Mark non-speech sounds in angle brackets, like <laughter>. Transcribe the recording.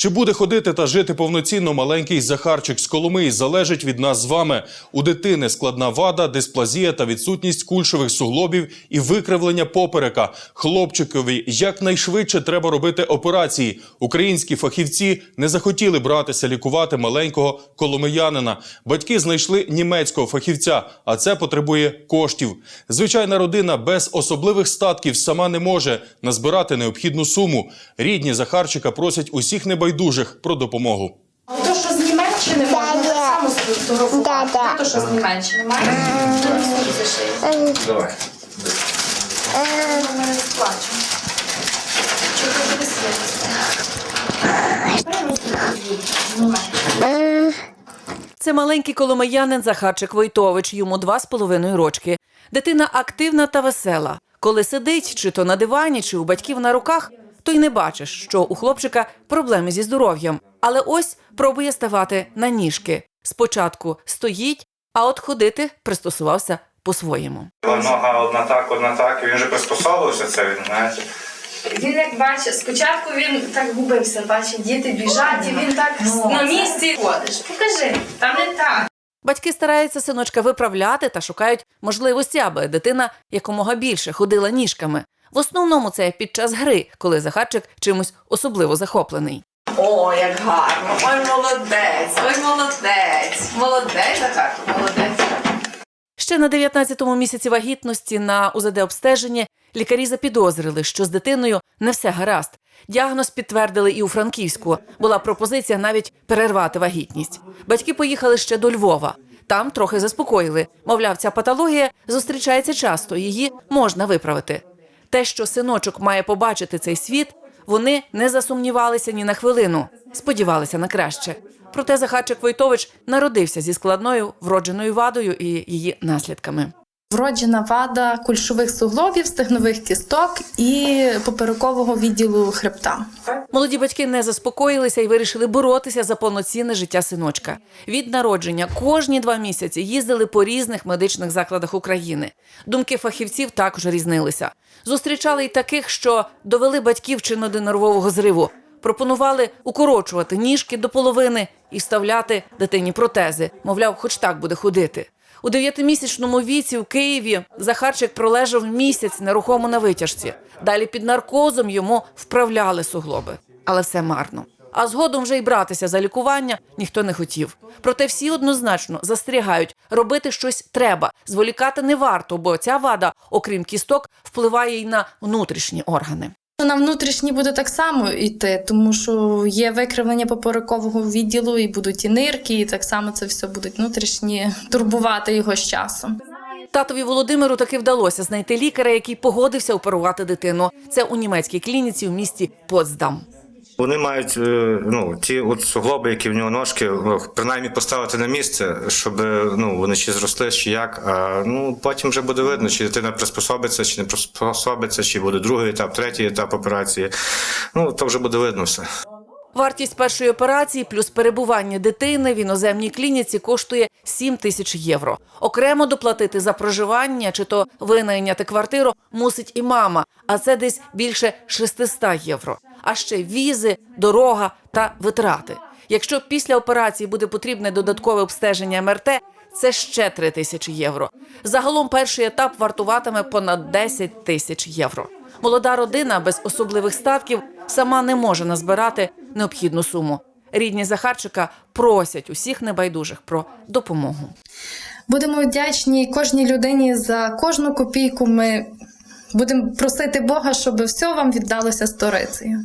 Чи буде ходити та жити повноцінно маленький Захарчик з Коломиї залежить від нас з вами. У дитини складна вада, дисплазія та відсутність кульшових суглобів і викривлення поперека. Хлопчикові якнайшвидше треба робити операції. Українські фахівці не захотіли братися лікувати маленького коломиянина. Батьки знайшли німецького фахівця, а це потребує коштів. Звичайна родина без особливих статків сама не може назбирати необхідну суму. Рідні Захарчика просять усіх небайдужих про допомогу. То, що з Німеччини можна так само сфотографувати. Да-да. То, що з Німеччини маєш? Давай. Ми не сплачемо. Чи то буде світло? Це маленький коломиянин Захарчик Войтович, йому два з половиною рочки. Дитина активна та весела. Коли сидить, чи то на дивані, чи у батьків на руках, то й не бачиш, що у хлопчика проблеми зі здоров'ям. Але ось пробує ставати на ніжки. Спочатку стоїть, а от ходити пристосувався по-своєму. Нога одна так, одна так, і він вже приспособився це, він, знаєте. Він як бачить, спочатку він так губився, бачить, діти біжать, і він так Ну, на місці ходиш. Покажи, там не так. Батьки стараються синочка виправляти та шукають можливості, аби дитина якомога більше ходила ніжками. В основному це під час гри, коли Захарчик чимось особливо захоплений. О, як гарно! Ой, молодець! Ой, молодець! Молодець, Захарко, молодець. Ще на 19-му місяці вагітності на УЗД обстеженні лікарі запідозрили, що з дитиною не все гаразд. Діагноз підтвердили і у Франківську. Була пропозиція навіть перервати вагітність. Батьки поїхали ще до Львова. Там трохи заспокоїли. Мовляв, ця патологія зустрічається часто, її можна виправити. Те, що синочок має побачити цей світ, вони не засумнівалися ні на хвилину, сподівалися на краще. Проте Захарчик Войтович народився зі складною вродженою вадою і її наслідками. Вроджена вада кульшових суглобів, стегнових кісток і поперекового відділу хребта. Молоді батьки не заспокоїлися і вирішили боротися за повноцінне життя синочка. Від народження кожні два місяці їздили по різних медичних закладах України. Думки фахівців також різнилися. Зустрічали й таких, що довели батьків чи до нервового зриву. Пропонували укорочувати ніжки до половини і вставляти дитині протези. Мовляв, хоч так буде ходити. У дев'ятимісячному віці в Києві Захарчик пролежав місяць нерухомо на витяжці. Далі під наркозом йому вправляли суглоби, але все марно. А згодом вже й братися за лікування ніхто не хотів. Проте всі однозначно застерігають, робити щось треба, зволікати не варто, бо ця вада, окрім кісток, впливає й на внутрішні органи. На внутрішні буде так само йти, тому що є викривлення поперекового відділу, і будуть і нирки, і так само це все будуть внутрішні <laughs> турбувати його з часом. Татові Володимиру таки вдалося знайти лікаря, який погодився оперувати дитину. Це у німецькій клініці в місті Потсдам. Вони мають е, ну, ті от суглоби, які в нього ножки, принаймні поставити на місце, щоб е, ну, вони чи зросли, чи як. А ну, потім вже буде видно, чи дитина приспособиться, чи не приспособиться, чи буде другий етап, третій етап операції. Ну, то вже буде видно все. Вартість першої операції плюс перебування дитини в іноземній клініці коштує 7 тисяч євро. Окремо доплатити за проживання чи то винайняти квартиру мусить і мама, а це десь більше 600 євро. А ще візи, дорога та витрати. Якщо після операції буде потрібне додаткове обстеження МРТ, це ще 3 тисячі євро. Загалом перший етап вартуватиме понад 10 тисяч євро. Молода родина без особливих статків сама не може назбирати необхідну суму. Рідні Захарчика просять усіх небайдужих про допомогу. Будемо вдячні кожній людині за кожну копійку. Ми будемо просити Бога, щоб все вам віддалося сторицею.